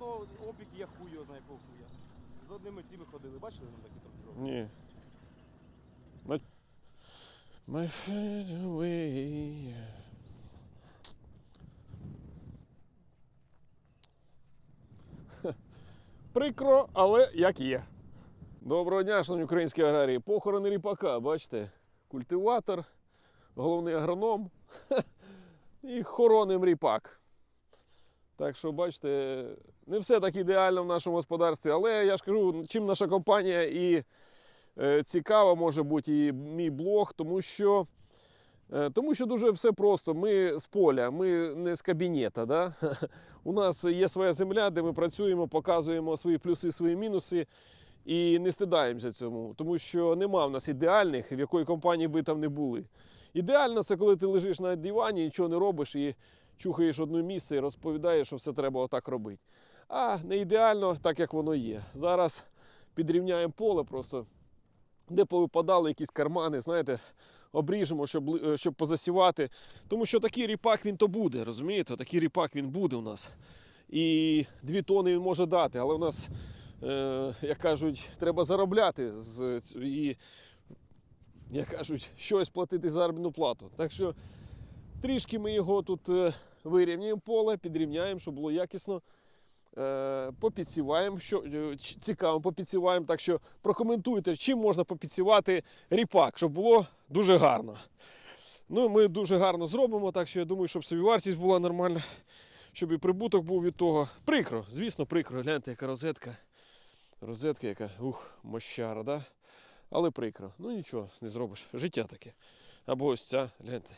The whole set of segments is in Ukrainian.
облік є хуй його хуя. З одними цими ходили, бачили нам такі трохи Ні. My fade away. Прикро, але як є. Доброго дня, шановні українські аграрії. Похорони ріпака, бачите? Культиватор, головний агроном і хороним ріпак. Так що, бачите, не все так ідеально в нашому господарстві, але я ж кажу, чим наша компанія і е, цікава може бути і мій блог, тому що, е, тому що дуже все просто. Ми з поля, ми не з кабінета. Да? У нас є своя земля, де ми працюємо, показуємо свої плюси, свої мінуси. І не стидаємося цьому, тому що нема в нас ідеальних, в якої компанії ви там не були. Ідеально це коли ти лежиш на дивані, нічого не робиш і чухаєш одне місце і розповідаєш, що все треба отак робити. А не ідеально, так як воно є. Зараз підрівняємо поле просто, де повипадали якісь кармани, знаєте, обріжемо, щоб, е, щоб позасівати. Тому що такий ріпак він то буде, розумієте? Такий ріпак він буде у нас. І дві тони він може дати, але у нас, е, як кажуть, треба заробляти і, як кажуть, щось платити заробітну плату. Так що трішки ми його тут е, вирівняємо поле, підрівняємо, щоб було якісно. Е, попідсіваємо, що е, цікаво, попідсіваємо. Так що прокоментуйте, чим можна попідсівати ріпак, щоб було дуже гарно. Ну, ми дуже гарно зробимо, так що я думаю, щоб собівартість була нормальна, щоб і прибуток був від того. Прикро, звісно, прикро. Гляньте, яка розетка. Розетка, яка ух, мощара, да? але прикро. Ну нічого, не зробиш. Життя таке. Або ось ця, гляньте.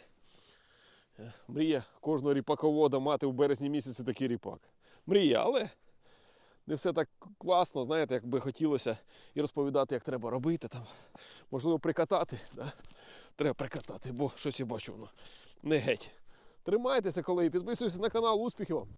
Мрія кожного ріпаковода мати в березні місяці такий ріпак. Мрія, але не все так класно, знаєте, як би хотілося і розповідати, як треба робити там. Можливо, прикатати. Да? Треба прикатати, бо щось я бачу воно не геть. Тримайтеся, колеги, підписуйтесь на канал, успіхів вам!